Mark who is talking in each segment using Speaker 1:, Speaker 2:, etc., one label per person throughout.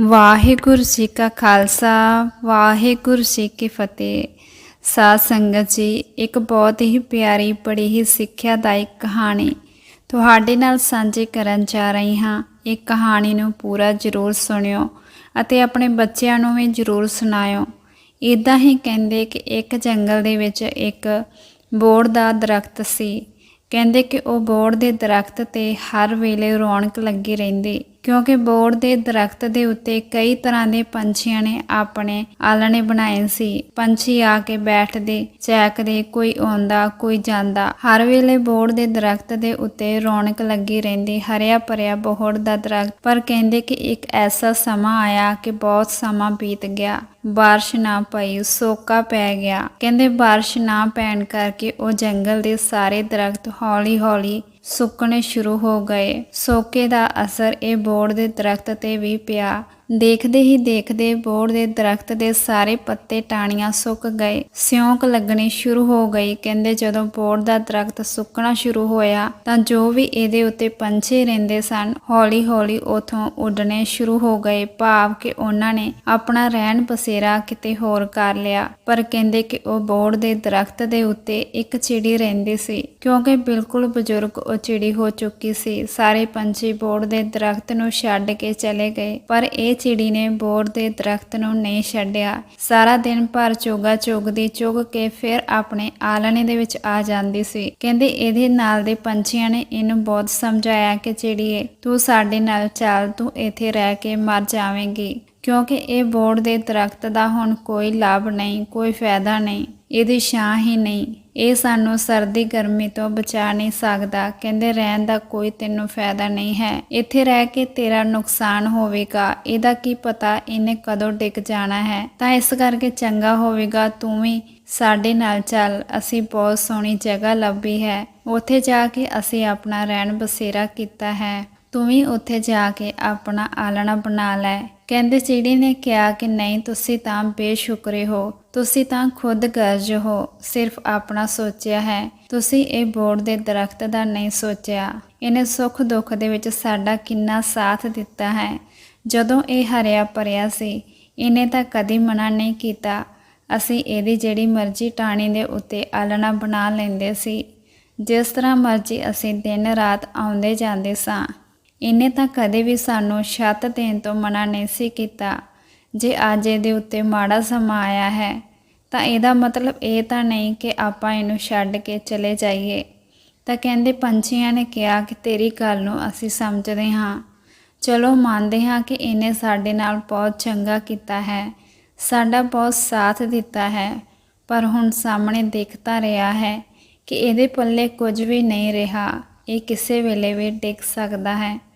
Speaker 1: ਵਾਹਿਗੁਰੂ ਜੀ ਕਾ ਖਾਲਸਾ, ਵਾਹਿਗੁਰੂ ਜੀ ਕੀ ਫਤਿਹ। ਸਾਧ ਸੰਗਤ ਜੀ, ਇੱਕ ਬਹੁਤ ਹੀ ਪਿਆਰੀ, ਬੜੀ ਹੀ ਸਿੱਖਿਆਦਾਇਕ ਕਹਾਣੀ ਤੁਹਾਡੇ ਨਾਲ ਸਾਂਝੀ ਕਰਨ ਜਾ ਰਹੀ ਹਾਂ। ਇਹ ਕਹਾਣੀ ਨੂੰ ਪੂਰਾ ਜ਼ਰੂਰ ਸੁਣਿਓ ਅਤੇ ਆਪਣੇ ਬੱਚਿਆਂ ਨੂੰ ਵੀ ਜ਼ਰੂਰ ਸੁਣਾਇਓ। ਇਦਾਂ ਹੀ ਕਹਿੰਦੇ ਕਿ ਇੱਕ ਜੰਗਲ ਦੇ ਵਿੱਚ ਇੱਕ ਬੋੜ ਦਾ ਦਰਖਤ ਸੀ। ਕਹਿੰਦੇ ਕਿ ਉਹ ਬੋੜ ਦੇ ਦਰਖਤ ਤੇ ਹਰ ਵੇਲੇ ਰੌਣਕ ਲੱਗੀ ਰਹਿੰਦੀ। ਕਿਉਂਕਿ ਬੋੜ ਦੇ ਦਰਖਤ ਦੇ ਉੱਤੇ ਕਈ ਤਰ੍ਹਾਂ ਦੇ ਪੰਛੀਆਂ ਨੇ ਆਪਣੇ ਆਲਣੇ ਬਣਾਏ ਸੀ। ਪੰਛੀ ਆ ਕੇ ਬੈਠਦੇ, ਚੈਕਦੇ, ਕੋਈ ਆਉਂਦਾ, ਕੋਈ ਜਾਂਦਾ। ਹਰ ਵੇਲੇ ਬੋੜ ਦੇ ਦਰਖਤ ਦੇ ਉੱਤੇ ਰੌਣਕ ਲੱਗੀ ਰਹਿੰਦੀ। ਹਰਿਆ ਭਰਿਆ ਬੋੜ ਦਾ ਦਰਖਤ। ਪਰ ਕਹਿੰਦੇ ਕਿ ਇੱਕ ਐਸਾ ਸਮਾਂ ਆਇਆ ਕਿ ਬਹੁਤ ਸਮਾਂ ਬੀਤ ਗਿਆ। ਬਾਰਿਸ਼ ਨਾ ਪਈ, ਸੋਕਾ ਪੈ ਗਿਆ। ਕਹਿੰਦੇ ਬਾਰਿਸ਼ ਨਾ ਪੈਣ ਕਰਕੇ ਉਹ ਜੰਗਲ ਦੇ ਸਾਰੇ ਦਰਖਤ ਹੌਲੀ-ਹੌਲੀ ਸੁੱਕਣੇ ਸ਼ੁਰੂ ਹੋ ਗਏ। ਸੋਕੇ ਦਾ ਅਸਰ ਇਹ ਬੋੜ ਦੇ ਦਰਖਤ ਤੇ ਵੀ ਪਿਆ। ਦੇਖਦੇ ਹੀ ਦੇਖਦੇ ਬੋੜ ਦੇ ਦਰਖਤ ਦੇ ਸਾਰੇ ਪੱਤੇ ਟਾਹਣੀਆਂ ਸੁੱਕ ਗਏ। ਸਿਉਂਕ ਲੱਗਣੀ ਸ਼ੁਰੂ ਹੋ ਗਈ। ਕਹਿੰਦੇ ਜਦੋਂ ਬੋੜ ਦਾ ਦਰਖਤ ਸੁੱਕਣਾ ਸ਼ੁਰੂ ਹੋਇਆ ਤਾਂ ਜੋ ਵੀ ਇਹਦੇ ਉੱਤੇ ਪੰਛੀ ਰਹਿੰਦੇ ਸਨ, ਹੌਲੀ-ਹੌਲੀ ਉਥੋਂ ਉੱਡਣੇ ਸ਼ੁਰੂ ਹੋ ਗਏ। ਭਾਵ ਕਿ ਉਹਨਾਂ ਨੇ ਆਪਣਾ ਰਹਿਣ ਬਸੇਰਾ ਕਿਤੇ ਹੋਰ ਕਰ ਲਿਆ। ਪਰ ਕਹਿੰਦੇ ਕਿ ਉਹ ਬੋੜ ਦੇ ਦਰਖਤ ਦੇ ਉੱਤੇ ਇੱਕ ਚਿੜੀ ਰਹਿੰਦੀ ਸੀ। ਕਿਉਂਕਿ ਬਿਲਕੁਲ ਬਜ਼ੁਰਗ ਉਹ ਚਿੜੀ ਹੋ ਚੁੱਕੀ ਸੀ। ਸਾਰੇ ਪੰਛੀ ਬੋੜ ਦੇ ਦਰਖਤ ਨੂੰ ਛੱਡ ਕੇ ਚਲੇ ਗਏ। ਪਰ ਇਹ ਚਿੜੀ ਨੇ ਬੋਰ ਦੇ ਦਰਖਤ ਨੂੰ ਨਹੀਂ ਛੱਡਿਆ। ਸਾਰਾ ਦਿਨ ਭਰ ਚੋਗਾ ਚੁਗਦੀ ਚੁਗ ਕੇ ਫਿਰ ਆਪਣੇ ਆਲਣੇ ਦੇ ਵਿੱਚ ਆ ਜਾਂਦੀ ਸੀ। ਕਹਿੰਦੇ, ਇਹਦੇ ਨਾਲ ਦੇ ਪੰਛੀਆਂ ਨੇ ਇਹਨੂੰ ਬਹੁਤ ਸਮਝਾਇਆ ਕਿ ਚਿੜੀਏ, ਤੂੰ ਸਾਡੇ ਨਾਲ ਚੱਲ, ਤੂੰ ਇੱਥੇ ਰਹਿ ਕੇ ਮਰ ਜਾਵੇਂਗੀ। ਕਿਉਂਕਿ ਇਹ ਬੋੜ ਦੇ ਦਰਖਤ ਦਾ ਹੁਣ ਕੋਈ ਲਾਭ ਨਹੀਂ, ਕੋਈ ਫਾਇਦਾ ਨਹੀਂ, ਇਹਦੀ ਛਾਂ ਹੀ ਨਹੀਂ। ਇਹ ਸਾਨੂੰ ਸਰਦੀ ਗਰਮੀ ਤੋਂ ਬਚਾ ਨਹੀਂ ਸਕਦਾ। ਕਹਿੰਦੇ, ਰਹਿਣ ਦਾ ਕੋਈ ਤੈਨੂੰ ਫਾਇਦਾ ਨਹੀਂ ਹੈ। ਇੱਥੇ ਰਹਿ ਕੇ ਤੇਰਾ ਨੁਕਸਾਨ ਹੋਵੇਗਾ। ਇਹਦਾ ਕੀ ਪਤਾ ਇਹਨੇ ਕਦੋਂ ਡਿੱਗ ਜਾਣਾ ਹੈ। ਤਾਂ ਇਸ ਕਰਕੇ ਚੰਗਾ ਹੋਵੇਗਾ, ਤੂੰ ਵੀ ਸਾਡੇ ਨਾਲ ਚੱਲ। ਅਸੀਂ ਬਹੁਤ ਸੋਹਣੀ ਜਗ੍ਹਾ ਲੱਭੀ ਹੈ। ਉੱਥੇ ਜਾ ਕੇ ਅਸੀਂ ਆਪਣਾ ਰਹਿਣ ਬਸੇਰਾ ਕੀਤਾ ਹੈ। ਤੂੰ ਵੀ ਉੱਥੇ ਜਾ ਕੇ ਆਪਣਾ ਆਲਣਾ ਬਣਾ ਲੈ। ਕਹਿੰਦੇ ਚਿੜੀ ਨੇ ਕਿਹਾ ਕਿ ਨਹੀਂ, ਤੁਸੀਂ ਤਾਂ ਬੇਸ਼ੁਕਰੇ ਹੋ, ਤੁਸੀਂ ਤਾਂ ਖੁਦ ਗਰਜ ਹੋ, ਸਿਰਫ ਆਪਣਾ ਸੋਚਿਆ ਹੈ। ਤੁਸੀਂ ਇਹ ਬੋਰਡ ਦੇ ਦਰਖਤ ਦਾ ਨਹੀਂ ਸੋਚਿਆ। ਇਹਨੇ ਸੁੱਖ ਦੁੱਖ ਦੇ ਵਿੱਚ ਸਾਡਾ ਕਿੰਨਾ ਸਾਥ ਦਿੱਤਾ ਹੈ। ਜਦੋਂ ਇਹ ਹਰਿਆ ਭਰਿਆ ਸੀ, ਇਹਨੇ ਤਾਂ ਕਦੀ ਮਨਾ ਨਹੀਂ ਕੀਤਾ। ਅਸੀਂ ਇਹਦੀ ਜਿਹੜੀ ਮਰਜ਼ੀ ਟਾਣੀ ਦੇ ਉੱਤੇ ਆਲਣਾ ਬਣਾ ਲੈਂਦੇ ਸੀ। ਜਿਸ ਤਰ੍ਹਾਂ ਮਰਜ਼ੀ ਅਸੀਂ ਦਿਨ ਰਾਤ ਆਉਂਦੇ ਜਾਂਦੇ ਸਾਂ। ਇਹਨੇ ਤਾਂ ਕਦੇ ਵੀ ਸਾਨੂੰ ਛੱਤ ਦੇਣ ਤੋਂ ਮਨਾ ਨਹੀਂ ਸੀ ਕੀਤਾ। ਜੇ ਅੱਜ ਇਹਦੇ ਉੱਤੇ ਮਾੜਾ ਸਮਾਂ ਆਇਆ ਹੈ, ਤਾਂ ਇਹਦਾ ਮਤਲਬ ਇਹ ਤਾਂ ਨਹੀਂ ਕਿ ਆਪਾਂ ਇਹਨੂੰ ਛੱਡ ਕੇ ਚਲੇ ਜਾਈਏ। ਤਾਂ ਕਹਿੰਦੇ ਪੰਛੀਆਂ ਨੇ ਕਿਹਾ ਕਿ ਤੇਰੀ ਗੱਲ ਨੂੰ ਅਸੀਂ ਸਮਝਦੇ ਹਾਂ। ਚਲੋ ਮੰਨਦੇ ਹਾਂ ਕਿ ਇਹਨੇ ਸਾਡੇ ਨਾਲ ਬਹੁਤ ਚੰਗਾ ਕੀਤਾ ਹੈ, ਸਾਡਾ ਬਹੁਤ ਸਾਥ ਦਿੱਤਾ ਹੈ, ਪਰ ਹੁਣ ਸਾਹਮਣੇ ਦਿਖਤਾ ਰਿਹਾ ਹੈ ਕਿ ਇਹਦੇ ਪੱਲੇ ਕੁਝ ਵੀ ਨਹੀਂ ਰਿਹਾ। ਇਹ ਕਿਸੇ ਵੇਲੇ ਵੀ ਡਿੱਗ ਸਕਦਾ ਹੈ।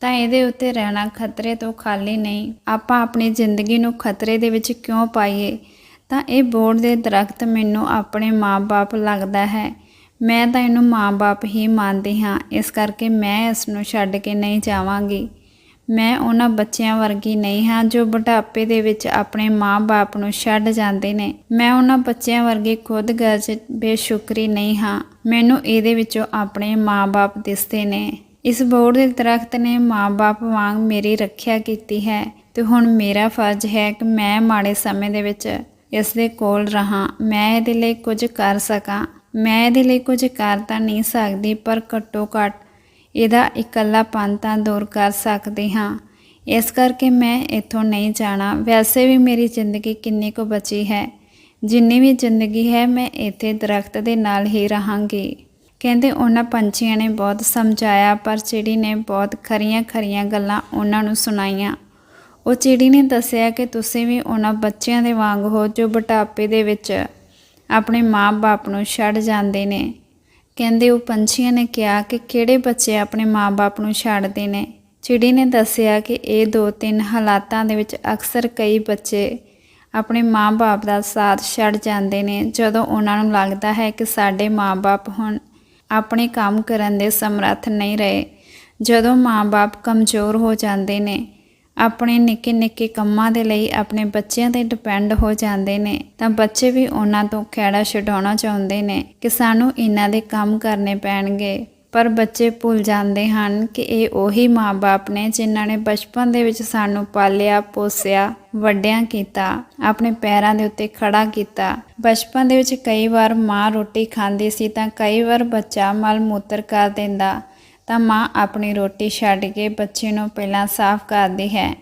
Speaker 1: ਤਾਂ ਇਹਦੇ ਉੱਤੇ ਰਹਿਣਾ ਖਤਰੇ ਤੋਂ ਖਾਲੀ ਨਹੀਂ। ਆਪਾਂ ਆਪਣੀ ਜ਼ਿੰਦਗੀ ਨੂੰ ਖਤਰੇ ਦੇ ਵਿੱਚ ਕਿਉਂ ਪਾਈਏ? ਤਾਂ ਇਹ ਬੋਰਡ ਦੇ ਦਰਖਤ ਮੈਨੂੰ ਆਪਣੇ ਮਾਪੇ ਲੱਗਦਾ ਹੈ। ਮੈਂ ਤਾਂ ਇਹਨੂੰ ਮਾਪੇ ਹੀ ਮੰਨਦੀ ਹਾਂ। ਇਸ ਕਰਕੇ ਮੈਂ ਇਸ ਨੂੰ ਛੱਡ ਕੇ ਨਹੀਂ ਜਾਵਾਂਗੀ। ਮੈਂ ਉਹਨਾਂ ਬੱਚਿਆਂ ਵਰਗੀ ਨਹੀਂ ਹਾਂ ਜੋ ਬੁਢਾਪੇ ਦੇ ਵਿੱਚ ਆਪਣੇ ਮਾਂ-ਬਾਪ ਨੂੰ ਛੱਡ ਜਾਂਦੇ ਨੇ। ਮੈਂ ਉਹਨਾਂ ਬੱਚਿਆਂ ਵਰਗੀ ਖੁਦ ਗਰਜ ਬੇਸ਼ੁਕਰੀ ਨਹੀਂ ਹਾਂ। ਮੈਨੂੰ ਇਹਦੇ ਵਿੱਚੋਂ ਆਪਣੇ ਮਾਂ-ਬਾਪ ਦਿਸਦੇ ਨੇ। ਇਸ ਬੋੜ ਦੇ ਦਰਖਤ ਨੇ ਮਾਂ-ਬਾਪ ਵਾਂਗ ਮੇਰੀ ਰੱਖਿਆ ਕੀਤੀ ਹੈ ਤੇ ਹੁਣ ਮੇਰਾ ਫਰਜ਼ ਹੈ ਕਿ ਮੈਂ ਮਾੜੇ ਸਮੇਂ ਦੇ ਵਿੱਚ ਇਸ ਦੇ ਕੋਲ ਰਹਾ। ਮੈਂ ਇਹਦੇ ਲਈ ਕੁਝ ਕਰ ਸਕਾਂ। ਮੈਂ ਇਹਦੇ ਲਈ ਕੁਝ ਕਰ ਤਾਂ ਨਹੀਂ ਸਕਦੀ, ਪਰ ਘੱਟੋ ਘੱਟ ਇਹਦਾ ਇਕੱਲਾਪਨ ਤਾਂ ਦੂਰ ਕਰ ਸਕਦੀ ਹਾਂ। ਇਸ ਕਰਕੇ ਮੈਂ ਇੱਥੋਂ ਨਹੀਂ ਜਾਣਾ। ਵੈਸੇ ਵੀ ਮੇਰੀ ਜ਼ਿੰਦਗੀ ਕਿੰਨੀ ਕੁ ਬਚੀ ਹੈ। ਜਿੰਨੀ ਵੀ ਜ਼ਿੰਦਗੀ ਹੈ, ਮੈਂ ਇੱਥੇ ਦਰਖਤ ਦੇ ਨਾਲ ਹੀ ਰਹਾਂਗੀ। ਕਹਿੰਦੇ ਉਹਨਾਂ ਪੰਛੀਆਂ ਨੇ ਬਹੁਤ ਸਮਝਾਇਆ, ਪਰ ਚਿੜੀ ਨੇ ਬਹੁਤ ਖਰੀਆਂ ਖਰੀਆਂ ਗੱਲਾਂ ਉਹਨਾਂ ਨੂੰ ਸੁਣਾਈਆਂ। ਉਹ ਚਿੜੀ ਨੇ ਦੱਸਿਆ ਕਿ ਤੁਸੀਂ ਵੀ ਉਹਨਾਂ ਬੱਚਿਆਂ ਦੇ ਵਾਂਗ ਹੋ ਜੋ ਬਟਾਪੇ ਦੇ ਵਿੱਚ ਆਪਣੇ ਮਾਂ-ਬਾਪ ਨੂੰ ਛੱਡ ਜਾਂਦੇ ਨੇ। ਕਹਿੰਦੇ ਉਹ ਪੰਛੀਆਂ ਨੇ ਕਿਹਾ ਕਿ ਕਿਹੜੇ ਬੱਚੇ ਆਪਣੇ ਮਾਂ-ਬਾਪ ਨੂੰ ਛੱਡਦੇ ਨੇ? ਚਿੜੀ ਨੇ ਦੱਸਿਆ ਕਿ ਇਹ ਦੋ ਤਿੰਨ ਹਾਲਾਤਾਂ ਦੇ ਵਿੱਚ ਅਕਸਰ ਕਈ ਬੱਚੇ ਆਪਣੇ ਮਾਂ-ਬਾਪ ਦਾ ਸਾਥ ਛੱਡ ਜਾਂਦੇ ਨੇ, ਜਦੋਂ ਉਹਨਾਂ ਨੂੰ ਲੱਗਦਾ ਹੈ ਕਿ ਸਾਡੇ ਮਾਂ-ਬਾਪ ਹੁਣ ਆਪਣੇ ਕੰਮ ਕਰਨ ਦੇ ਸਮਰੱਥ ਨਹੀਂ ਰਹੇ। ਜਦੋਂ ਮਾਂ-ਬਾਪ ਕਮਜ਼ੋਰ ਹੋ ਜਾਂਦੇ ਨੇ, ਆਪਣੇ ਨਿੱਕੇ ਨਿੱਕੇ ਕੰਮਾਂ ਦੇ ਲਈ ਆਪਣੇ ਬੱਚਿਆਂ ਤੇ ਡਿਪੈਂਡ ਹੋ ਜਾਂਦੇ ਨੇ, ਤਾਂ ਬੱਚੇ ਵੀ ਉਹਨਾਂ ਤੋਂ ਖਹਿੜਾ ਛਡਾਉਣਾ ਚਾਹੁੰਦੇ ਨੇ ਕਿ ਸਾਨੂੰ ਇਹਨਾਂ ਦੇ ਕੰਮ ਕਰਨੇ ਪੈਣਗੇ। ਪਰ ਬੱਚੇ ਭੁੱਲ ਜਾਂਦੇ ਹਨ ਕਿ ਇਹ ਉਹੀ ਮਾਪੇ ਨੇ ਜਿਨ੍ਹਾਂ ਨੇ ਬਚਪਨ ਦੇ ਵਿੱਚ ਸਾਨੂੰ ਪਾਲਿਆ, ਪੋਸਿਆ, ਵੱਡਿਆਂ ਕੀਤਾ, ਆਪਣੇ ਪੈਰਾਂ ਦੇ ਉੱਤੇ ਖੜਾ ਕੀਤਾ। ਬਚਪਨ ਦੇ ਵਿੱਚ ਕਈ ਵਾਰ ਮਾਂ ਰੋਟੀ ਖਾਂਦੀ ਸੀ ਤਾਂ ਕਈ ਵਾਰ ਬੱਚਾ ਮਲ ਮੂਤਰ ਕਰ ਦਿੰਦਾ। ਤਾਂ ਮਾਂ ਆਪਣੀ ਰੋਟੀ ਛੱਡ ਕੇ ਬੱਚੇ ਨੂੰ ਪਹਿਲਾਂ ਸਾਫ਼ ਕਰਦੀ ਹੈ।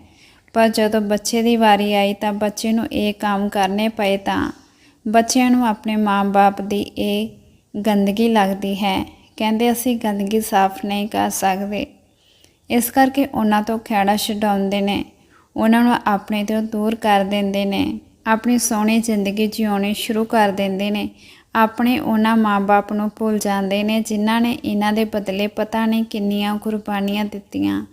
Speaker 1: ਪਰ ਜਦੋਂ ਬੱਚੇ ਦੀ ਵਾਰੀ ਆਈ ਤਾਂ ਬੱਚੇ ਨੂੰ ਇਹ ਕੰਮ ਕਰਨੇ ਪਏ ਤਾਂ ਬੱਚਿਆਂ ਨੂੰ ਆਪਣੇ ਮਾਂ-ਬਾਪ ਦੀ ਇਹ ਗੰਦਗੀ ਲੱਗਦੀ ਹੈ। ਕਹਿੰਦੇ ਅਸੀਂ ਗੰਦਗੀ ਸਾਫ਼ ਨਹੀਂ ਕਰ ਸਕਦੇ। ਇਸ ਕਰਕੇ ਉਹਨਾਂ ਤੋਂ ਖਹਿੜਾ ਛਡਾਉਂਦੇ ਨੇ। ਉਹਨਾਂ ਨੂੰ ਆਪਣੇ ਤੋਂ ਦੂਰ ਕਰ ਦਿੰਦੇ ਨੇ। ਆਪਣੀ ਸੋਹਣੀ ਜ਼ਿੰਦਗੀ ਜਿਉਣੀ ਸ਼ੁਰੂ ਕਰ ਦਿੰਦੇ ਨੇ। ਆਪਣੇ ਉਹਨਾਂ ਮਾਂ-ਬਾਪ ਨੂੰ ਭੁੱਲ ਜਾਂਦੇ ਨੇ, ਜਿਨ੍ਹਾਂ ਨੇ ਇਹਨਾਂ ਦੇ ਬਦਲੇ ਪਤਾ ਨਹੀਂ ਕਿੰਨੀਆਂ ਕੁਰਬਾਨੀਆਂ ਦਿੱਤੀਆਂ।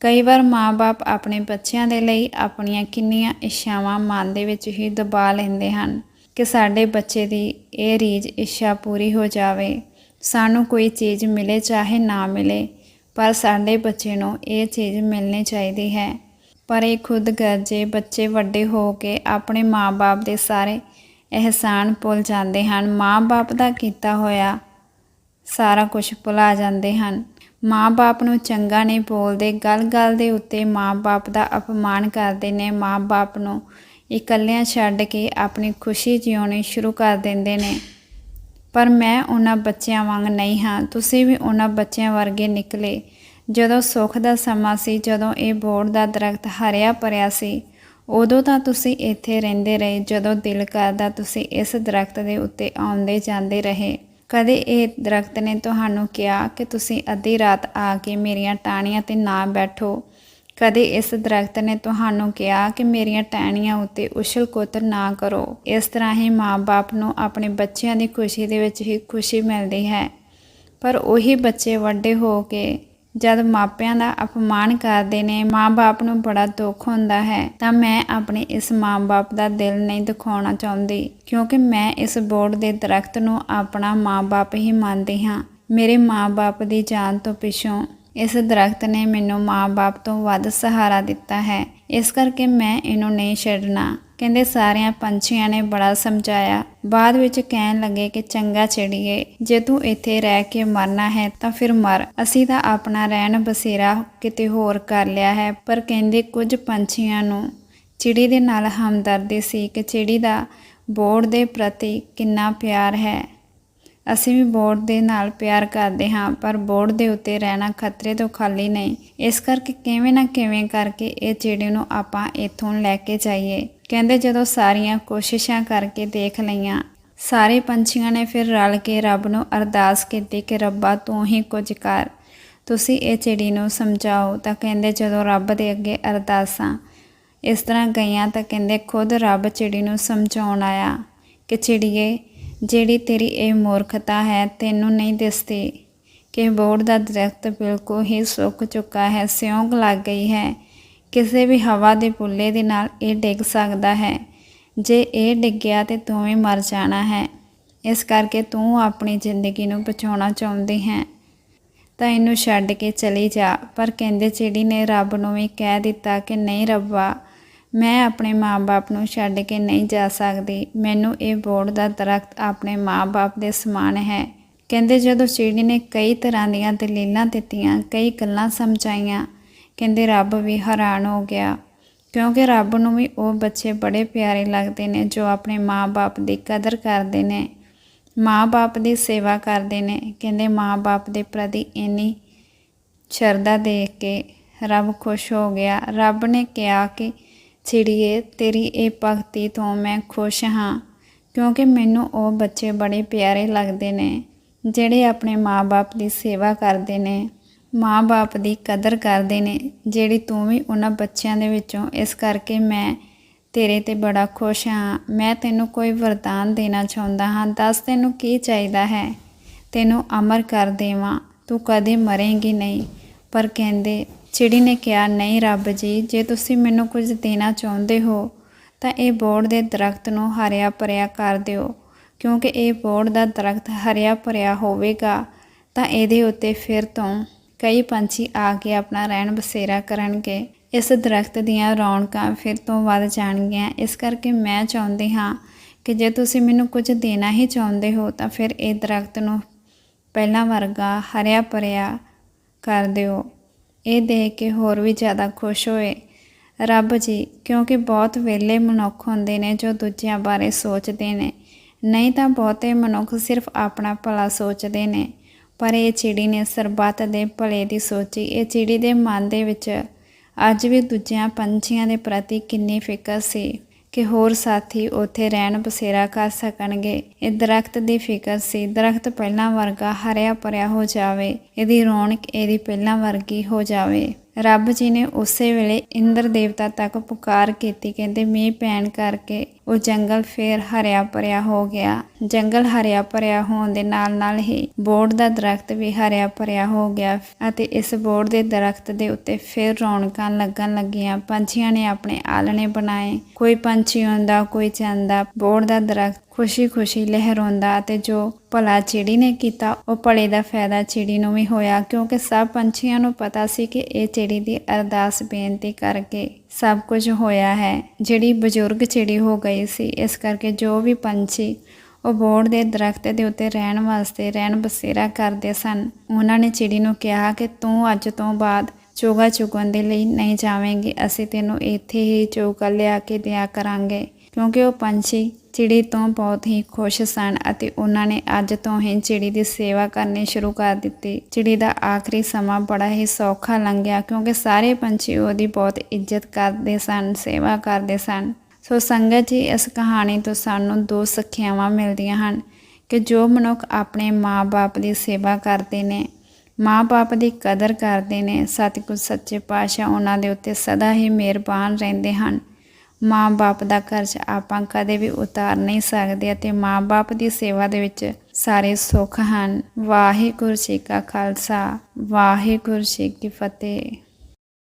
Speaker 1: ਕਈ ਵਾਰ ਮਾਂ-ਬਾਪ ਆਪਣੇ ਬੱਚਿਆਂ ਦੇ ਲਈ ਆਪਣੀਆਂ ਕਿੰਨੀਆਂ ਇੱਛਾਵਾਂ ਮਨ ਦੇ ਵਿੱਚ ਹੀ ਦਬਾ ਲੈਂਦੇ ਹਨ ਕਿ ਸਾਡੇ ਬੱਚੇ ਦੀ ਇਹ ਰੀਝ ਇੱਛਾ ਪੂਰੀ ਹੋ ਜਾਵੇ। ਸਾਨੂੰ ਕੋਈ ਚੀਜ਼ ਮਿਲੇ ਚਾਹੇ ਨਾ ਮਿਲੇ, ਪਰ ਸਾਡੇ ਬੱਚੇ ਨੂੰ ਇਹ ਚੀਜ਼ ਮਿਲਣੀ ਚਾਹੀਦੀ ਹੈ। ਪਰ ਇਹ ਖੁਦ ਗਰਜੇ ਬੱਚੇ ਵੱਡੇ ਹੋ ਕੇ ਆਪਣੇ ਮਾਂ-ਬਾਪ ਦੇ ਸਾਰੇ ਅਹਿਸਾਨ ਭੁੱਲ ਜਾਂਦੇ ਹਨ, ਮਾਂ-ਬਾਪ ਦਾ ਕੀਤਾ ਹੋਇਆ ਸਾਰਾ ਕੁਝ ਭੁਲਾ ਜਾਂਦੇ ਹਨ। ਮਾਂ-ਬਾਪ ਨੂੰ ਚੰਗਾ ਨਹੀਂ ਬੋਲਦੇ, ਗੱਲ-ਗੱਲ ਦੇ ਉੱਤੇ ਮਾਂ-ਬਾਪ ਦਾ ਅਪਮਾਨ ਕਰਦੇ ਨੇ, ਮਾਂ-ਬਾਪ ਨੂੰ ਇਕੱਲਿਆਂ ਛੱਡ ਕੇ ਆਪਣੀ ਖੁਸ਼ੀ ਜਿਉਣੀ ਸ਼ੁਰੂ ਕਰ ਦਿੰਦੇ ਨੇ। ਪਰ ਮੈਂ ਉਹਨਾਂ ਬੱਚਿਆਂ ਵਾਂਗ ਨਹੀਂ ਹਾਂ। ਤੁਸੀਂ ਵੀ ਉਹਨਾਂ ਬੱਚਿਆਂ ਵਰਗੇ ਨਿਕਲੇ। ਜਦੋਂ ਸੁੱਖ ਦਾ ਸਮਾਂ ਸੀ, ਜਦੋਂ ਇਹ ਬੋੜ ਦਾ ਦਰਖਤ ਹਰਿਆ ਭਰਿਆ ਸੀ, ਉਦੋਂ ਤਾਂ ਤੁਸੀਂ ਇੱਥੇ ਰਹਿੰਦੇ ਰਹੇ। ਜਦੋਂ ਦਿਲ ਕਰਦਾ, ਤੁਸੀਂ ਇਸ ਦਰਖਤ ਦੇ ਉੱਤੇ ਆਉਂਦੇ ਜਾਂਦੇ ਰਹੇ। ਕਦੇ ਇਹ ਦਰਖਤ ਨੇ ਤੁਹਾਨੂੰ ਕਿਹਾ ਕਿ ਤੁਸੀਂ ਅੱਧੀ ਰਾਤ ਆ ਕੇ ਮੇਰੀਆਂ ਟਾਹਣੀਆਂ ਤੇ ਨਾ ਬੈਠੋ। ਕਦੇ ਇਸ ਦਰਖਤ ਨੇ ਤੁਹਾਨੂੰ ਕਿਹਾ ਕਿ ਮੇਰੀਆਂ ਟਹਿਣੀਆਂ ਉੱਤੇ ਉਛਲ ਕੁਤਰ ਨਾ ਕਰੋ। ਇਸ ਤਰ੍ਹਾਂ ਹੀ ਮਾਂ-ਬਾਪ ਨੂੰ ਆਪਣੇ ਬੱਚਿਆਂ ਦੀ ਖੁਸ਼ੀ ਦੇ ਵਿੱਚ ਹੀ ਖੁਸ਼ੀ ਮਿਲਦੀ ਹੈ। ਪਰ ਉਹੀ ਬੱਚੇ ਵੱਡੇ ਹੋ ਕੇ ਜਦ ਮਾਪਿਆਂ ਦਾ ਅਪਮਾਨ ਕਰਦੇ ਨੇ, ਮਾਂ-ਬਾਪ ਨੂੰ ਬੜਾ ਦੁੱਖ ਹੁੰਦਾ ਹੈ, ਤਾਂ ਮੈਂ ਆਪਣੇ ਇਸ ਮਾਂ-ਬਾਪ ਦਾ ਦਿਲ ਨਹੀਂ ਦਿਖਾਉਣਾ ਚਾਹੁੰਦੀ, ਕਿਉਂਕਿ ਮੈਂ ਇਸ ਬੋਰਡ ਦੇ ਦਰਖਤ ਨੂੰ ਆਪਣਾ ਮਾਂ-ਬਾਪ ਹੀ ਮੰਨਦੀ ਹਾਂ। ਮੇਰੇ ਮਾਂ-ਬਾਪ ਦੀ ਜਾਨ ਤੋਂ ਪਿੱਛੋਂ ਇਸ ਦਰਖਤ ਨੇ ਮੈਨੂੰ ਮਾਂ-ਬਾਪ ਤੋਂ ਵੱਧ ਸਹਾਰਾ ਦਿੱਤਾ ਹੈ। ਇਸ ਕਰਕੇ ਮੈਂ ਇਹਨੂੰ ਨਹੀਂ ਛੱਡਣਾ। ਕਹਿੰਦੇ ਸਾਰਿਆਂ ਪੰਛੀਆਂ ਨੇ ਬੜਾ ਸਮਝਾਇਆ। ਬਾਅਦ ਵਿੱਚ ਕਹਿਣ ਲੱਗੇ ਕਿ ਚੰਗਾ ਚਿੜੀਏ, ਜੇ ਤੂੰ ਇੱਥੇ ਰਹਿ ਕੇ ਮਰਨਾ ਹੈ ਤਾਂ ਫਿਰ ਮਰ। ਅਸੀਂ ਤਾਂ ਆਪਣਾ ਰਹਿਣ ਬਸੇਰਾ ਕਿਤੇ ਹੋਰ ਕਰ ਲਿਆ ਹੈ, ਪਰ ਕਹਿੰਦੇ ਕੁਝ ਪੰਛੀਆਂ ਨੂੰ ਚਿੜੀ ਦੇ ਨਾਲ ਹਮਦਰਦੀ ਸੀ ਕਿ ਚਿੜੀ ਦਾ ਬੋਰਡ ਦੇ ਪ੍ਰਤੀ ਕਿੰਨਾ ਪਿਆਰ ਹੈ। ਅਸੀਂ ਵੀ ਬੋਰਡ ਦੇ ਨਾਲ ਪਿਆਰ ਕਰਦੇ ਹਾਂ, ਪਰ ਬੋਰਡ ਦੇ ਉੱਤੇ ਰਹਿਣਾ ਖਤਰੇ ਤੋਂ ਖਾਲੀ ਨਹੀਂ। ਇਸ ਕਰਕੇ ਕਿਵੇਂ ਨਾ ਕਿਵੇਂ ਕਰਕੇ ਇਹ ਚਿੜੀ ਨੂੰ ਆਪਾਂ ਇੱਥੋਂ ਲੈ ਕੇ ਜਾਈਏ। ਕਹਿੰਦੇ ਜਦੋਂ ਸਾਰੀਆਂ ਕੋਸ਼ਿਸ਼ਾਂ ਕਰਕੇ ਦੇਖ ਲਈਆਂ, ਸਾਰੇ ਪੰਛੀਆਂ ਨੇ ਫਿਰ ਰਲ ਕੇ ਰੱਬ ਨੂੰ ਅਰਦਾਸ ਕੀਤੀ ਕਿ ਰੱਬਾ ਤੂੰ ਹੀ ਕੁਝ ਕਰ। ਤੁਸੀਂ ਇਹ ਚਿੜੀ ਨੂੰ ਸਮਝਾਓ ਤਾਂ ਕਹਿੰਦੇ ਜਦੋਂ ਰੱਬ ਦੇ ਅੱਗੇ ਅਰਦਾਸਾਂ ਇਸ ਤਰ੍ਹਾਂ ਗਈਆਂ ਤਾਂ ਕਹਿੰਦੇ ਖੁਦ ਰੱਬ ਚਿੜੀ ਨੂੰ ਸਮਝਾਉਣ ਆਇਆ ਕਿ ਚਿੜੀਏ ਜਿਹੜੀ ਤੇਰੀ ਇਹ ਮੂਰਖਤਾ ਹੈ, ਤੈਨੂੰ ਨਹੀਂ ਦਿਸਦੀ ਕਿ ਬੋਰਡ ਦਾ ਦਰਖਤ ਬਿਲਕੁਲ ਹੀ ਸੁੱਕ ਚੁੱਕਾ ਹੈ, ਸਿਉਂਕ ਲੱਗ ਗਈ ਹੈ। ਕਿਸੇ ਵੀ ਹਵਾ ਦੇ ਪੁੱਲੇ ਦੇ ਨਾਲ ਇਹ ਡਿੱਗ ਸਕਦਾ ਹੈ। ਜੇ ਇਹ ਡਿੱਗਿਆ ਤੇ ਤੂੰ ਵੀ ਮਰ ਜਾਣਾ ਹੈ। ਇਸ ਕਰਕੇ ਤੂੰ ਆਪਣੀ ਜ਼ਿੰਦਗੀ ਨੂੰ ਬਚਾਉਣਾ ਚਾਹੁੰਦੀ ਹੈ। ਤਾਂ ਇਹਨੂੰ ਛੱਡ ਕੇ ਚਲੀ ਜਾ। ਪਰ ਕਹਿੰਦੇ ਚਿੜੀ ਨੇ ਰੱਬ ਨੂੰ ਵੀ ਕਹਿ ਦਿੱਤਾ ਕਿ ਨਹੀਂ ਰੱਬਾ ਮੈਂ ਆਪਣੇ ਮਾਂ-ਬਾਪ ਨੂੰ ਛੱਡ ਕੇ ਨਹੀਂ ਜਾ ਸਕਦੀ। ਮੈਨੂੰ ਇਹ ਬੋਰਡ ਦਾ ਦਰਖਤ ਆਪਣੇ ਮਾਂ-ਬਾਪ ਦੇ ਸਮਾਨ ਹੈ। ਕਹਿੰਦੇ ਜਦੋਂ ਚਿੜੀ ਨੇ ਕਈ ਤਰ੍ਹਾਂ ਦੀਆਂ ਦਲੀਲਾਂ ਦਿੱਤੀਆਂ, ਕਈ ਗੱਲਾਂ ਸਮਝਾਈਆਂ, ਕਹਿੰਦੇ ਰੱਬ ਵੀ ਹੈਰਾਨ ਹੋ ਗਿਆ। ਕਿਉਂਕਿ ਰੱਬ ਨੂੰ ਵੀ ਉਹ ਬੱਚੇ ਬੜੇ ਪਿਆਰੇ ਲੱਗਦੇ ਨੇ ਜੋ ਆਪਣੇ ਮਾਂ-ਬਾਪ ਦੀ ਕਦਰ ਕਰਦੇ ਨੇ। ਮਾਂ-ਬਾਪ ਦੀ ਸੇਵਾ ਕਰਦੇ ਨੇ। ਕਹਿੰਦੇ ਮਾਂ-ਬਾਪ ਦੇ ਪ੍ਰਤੀ ਇੰਨੀ ਸ਼ਰਧਾ ਦੇਖ ਕੇ ਰੱਬ ਖੁਸ਼ ਹੋ ਗਿਆ। ਰੱਬ ਨੇ ਕਿਹਾ ਕਿ ਚਿੜੀਏ, ਤੇਰੀ ਇਹ ਭਗਤੀ ਤੋਂ ਮੈਂ ਖੁਸ਼ ਹਾਂ, ਕਿਉਂਕਿ ਮੈਨੂੰ ਉਹ ਬੱਚੇ ਬੜੇ ਪਿਆਰੇ ਲੱਗਦੇ ਨੇ, ਜਿਹੜੇ ਆਪਣੇ ਮਾਂ-ਬਾਪ ਦੀ ਸੇਵਾ ਕਰਦੇ ਨੇ, ਮਾਂ-ਬਾਪ ਦੀ ਕਦਰ ਕਰਦੇ ਨੇ, ਜਿਹੜੀ ਤੂੰ ਵੀ ਉਹਨਾਂ ਬੱਚਿਆਂ ਦੇ ਵਿੱਚੋਂ, ਇਸ ਕਰਕੇ ਮੈਂ ਤੇਰੇ ਤੇ ਬੜਾ ਖੁਸ਼ ਹਾਂ। ਮੈਂ ਤੈਨੂੰ ਕੋਈ ਵਰਦਾਨ ਦੇਣਾ ਚਾਹੁੰਦਾ ਹਾਂ, ਦੱਸ ਤੈਨੂੰ ਕੀ ਚਾਹੀਦਾ ਹੈ? ਤੈਨੂੰ ਅਮਰ ਕਰ ਦੇਵਾਂ, ਤੂੰ ਕਦੇ ਮਰੇਂਗੀ ਨਹੀਂ। ਪਰ ਕਹਿੰਦੇ ਚਿੜੀ ਨੇ ਕਿਹਾ, ਨਹੀਂ ਰੱਬ ਜੀ, ਜੇ ਤੁਸੀਂ ਮੈਨੂੰ ਕੁਝ ਦੇਣਾ ਚਾਹੁੰਦੇ ਹੋ, ਤਾਂ ਇਹ ਬੋੜ ਦੇ ਦਰਖਤ ਨੂੰ ਹਰਿਆ ਭਰਿਆ ਕਰ ਦਿਓ। ਕਿਉਂਕਿ ਇਹ ਬੋੜ ਦਾ ਦਰਖਤ ਹਰਿਆ ਭਰਿਆ ਹੋਵੇਗਾ, ਤਾਂ ਇਹਦੇ ਉੱਤੇ ਫਿਰ ਤੋਂ ਕਈ ਪੰਛੀ ਆ ਕੇ ਆਪਣਾ ਰਹਿਣ ਬਸੇਰਾ ਕਰਨਗੇ। ਇਸ ਦਰਖਤ ਦੀਆਂ ਰੌਣਕਾਂ ਫਿਰ ਤੋਂ ਵੱਧ ਜਾਣਗੀਆਂ। ਇਸ ਕਰਕੇ ਮੈਂ ਚਾਹੁੰਦੀ ਹਾਂ ਕਿ ਜੇ ਤੁਸੀਂ ਮੈਨੂੰ ਕੁਝ ਦੇਣਾ ਹੀ ਚਾਹੁੰਦੇ ਹੋ, ਤਾਂ ਫਿਰ ਇਹ ਦਰਖਤ ਨੂੰ ਪਹਿਲਾਂ ਵਰਗਾ ਹਰਿਆ ਭਰਿਆ ਕਰ ਦਿਓ। ਇਹ ਦੇਖ ਕੇ ਹੋਰ ਵੀ ਜ਼ਿਆਦਾ ਖੁਸ਼ ਹੋਏ। ਰੱਬ ਜੀ, ਕਿਉਂਕਿ ਬਹੁਤ ਵਿਹਲੇ ਮਨੁੱਖ ਹੁੰਦੇ ਨੇ ਜੋ ਦੂਜਿਆਂ ਬਾਰੇ ਸੋਚਦੇ ਨੇ। ਨਹੀਂ ਤਾਂ ਬਹੁਤੇ ਮਨੁੱਖ ਸਿਰਫ ਆਪਣਾ ਭਲਾ ਸੋਚਦੇ ਨੇ। ਪਰ ਇਹ ਚਿੜੀ ਨੇ ਸਰਬੱਤ ਦੇ ਭਲੇ ਦੀ ਸੋਚੀ। ਇਹ ਚਿੜੀ ਦੇ ਮਨ ਦੇ ਵਿੱਚ ਅੱਜ ਵੀ ਦੂਜਿਆਂ ਪੰਛੀਆਂ ਦੇ ਪ੍ਰਤੀ ਕਿੰਨੀ ਫਿਕਰ ਸੀ। ਕਿ ਹੋਰ ਸਾਥੀ ਉੱਥੇ ਰਹਿਣ ਬਸੇਰਾ ਕਰ ਸਕਣਗੇ। ਇਹ ਦਰਖਤ ਦੀ ਫਿਕਰ ਸੀ। ਦਰਖਤ ਪਹਿਲਾਂ ਵਰਗਾ ਹਰਿਆ ਭਰਿਆ ਹੋ ਜਾਵੇ। ਇਹਦੀ ਰੌਣਕ ਇਹਦੀ ਪਹਿਲਾਂ ਵਰਗੀ ਹੋ ਜਾਵੇ। ਰੱਬ ਜੀ ਨੇ ਉਸੇ ਵੇਲੇ ਇੰਦਰ ਦੇਵਤਾ ਤੱਕ ਪੁਕਾਰ ਕੀਤੀ। ਕਹਿੰਦੇ, ਮੀਂਹ ਪੈਣ ਕਰਕੇ ਉਹ ਜੰਗਲ ਫੇਰ ਹਰਿਆ ਭਰਿਆ ਹੋ ਗਿਆ। ਜੰਗਲ ਹਰਿਆ ਭਰਿਆ ਹੋਣ ਦੇ ਨਾਲ ਨਾਲ ਹੀ ਬੋਰਡ ਦਾ ਦਰਖਤ ਵੀ ਹਰਿਆ ਭਰਿਆ ਹੋ ਗਿਆ ਅਤੇ ਇਸ ਬੋਰਡ ਦੇ ਦਰਖਤ ਦੇ ਉੱਤੇ ਫੇਰ ਰੌਣਕਾਂ ਲੱਗਣ ਲੱਗੀਆਂ। ਪੰਛੀਆਂ ਨੇ ਆਪਣੇ ਆਲਣੇ ਬਣਾਏ। ਕੋਈ ਪੰਛੀ ਆਉਂਦਾ, ਕੋਈ ਜਾਂਦਾ, ਬੋਰਡ ਦਾ ਦਰਖਤ ਖੁਸ਼ੀ-ਖੁਸ਼ੀ ਲਹਿਰਾਉਂਦਾ ਅਤੇ ਜੋ ਭਲਾ ਚਿੜੀ ਨੇ ਕੀਤਾ, ਉਹ ਭਲੇ ਦਾ ਫਾਇਦਾ ਚਿੜੀ ਨੂੰ ਵੀ ਹੋਇਆ ਕਿਉਂਕਿ ਸਭ ਪੰਛੀਆਂ ਨੂੰ ਪਤਾ ਸੀ ਕਿ ਇਹ ਚਿੜੀ ਦੀ ਅਰਦਾਸ ਬੇਨਤੀ ਕਰਕੇ ਸਭ ਕੁਝ ਹੋਇਆ ਹੈ। ਜਿਹੜੀ ਬਜ਼ੁਰਗ ਚਿੜੀ ਹੋ ਗਈ ਸੀ, ਇਸ ਕਰਕੇ ਜੋ ਵੀ ਪੰਛੀ ਉਹ ਬੋੜ ਦੇ ਦਰਖਤ ਦੇ ਉੱਤੇ ਰਹਿਣ ਵਾਸਤੇ, ਰਹਿਣ ਬਸੇਰਾ ਕਰਦੇ ਸਨ। ਉਹਨਾਂ ਨੇ ਚਿੜੀ ਨੂੰ ਕਿਹਾ ਕਿ ਤੂੰ ਅੱਜ ਤੋਂ ਬਾਅਦ ਚੋਗਾ ਚੁਗਣ ਦੇ ਲਈ ਨਹੀਂ ਜਾਵੇਂਗੀ। ਅਸੀਂ ਤੈਨੂੰ ਇੱਥੇ ਹੀ ਚੋਗਾ ਲਿਆ ਕੇ ਦਿਆ ਕਰਾਂਗੇ। ਕਿਉਂਕਿ ਉਹ ਪੰਛੀ ਚਿੜੀ ਤੋਂ ਬਹੁਤ ਹੀ ਖੁਸ਼ ਸਨ ਅਤੇ ਉਹਨਾਂ ਨੇ ਅੱਜ ਤੋਂ ਹੀ ਚਿੜੀ ਦੀ ਸੇਵਾ ਕਰਨੀ ਸ਼ੁਰੂ ਕਰ ਦਿੱਤੀ। ਚਿੜੀ ਦਾ ਆਖਰੀ ਸਮਾਂ ਬੜਾ ਹੀ ਸੌਖਾ ਲੰਘਿਆ ਕਿਉਂਕਿ ਸਾਰੇ ਪੰਛੀ ਉਹਦੀ ਬਹੁਤ ਇੱਜ਼ਤ ਕਰਦੇ ਸਨ, ਸੇਵਾ ਕਰਦੇ ਸਨ। ਸੋ ਸੰਗਤ ਜੀ, ਇਸ ਕਹਾਣੀ ਤੋਂ ਸਾਨੂੰ ਦੋ ਸਿੱਖਿਆਵਾਂ ਮਿਲਦੀਆਂ ਹਨ ਕਿ ਜੋ ਮਨੁੱਖ ਆਪਣੇ ਮਾਂ-ਬਾਪ ਦੀ ਸੇਵਾ ਕਰਦੇ ਨੇ, ਮਾਂ-ਬਾਪ ਦੀ ਕਦਰ ਕਰਦੇ ਨੇ, ਸਤਿਗੁਰ, ਸੱਚੇ ਪਾਤਸ਼ਾਹ ਉਹਨਾਂ ਦੇ ਉੱਤੇ ਸਦਾ ਹੀ ਮਿਹਰਬਾਨ ਰਹਿੰਦੇ ਹਨ। ਮਾਂ-ਬਾਪ ਦਾ ਕਰਜ਼ ਆਪਾਂ ਕਦੇ ਵੀ ਉਤਾਰ ਨਹੀਂ ਸਕਦੇ ਅਤੇ ਮਾਂ-ਬਾਪ ਦੀ ਸੇਵਾ ਦੇ ਵਿੱਚ ਸਾਰੇ ਸੁੱਖ ਹਨ। ਵਾਹਿਗੁਰੂ ਜੀ ਕਾ ਖਾਲਸਾ, ਵਾਹਿਗੁਰੂ ਜੀ ਕੀ ਫਤਿਹ।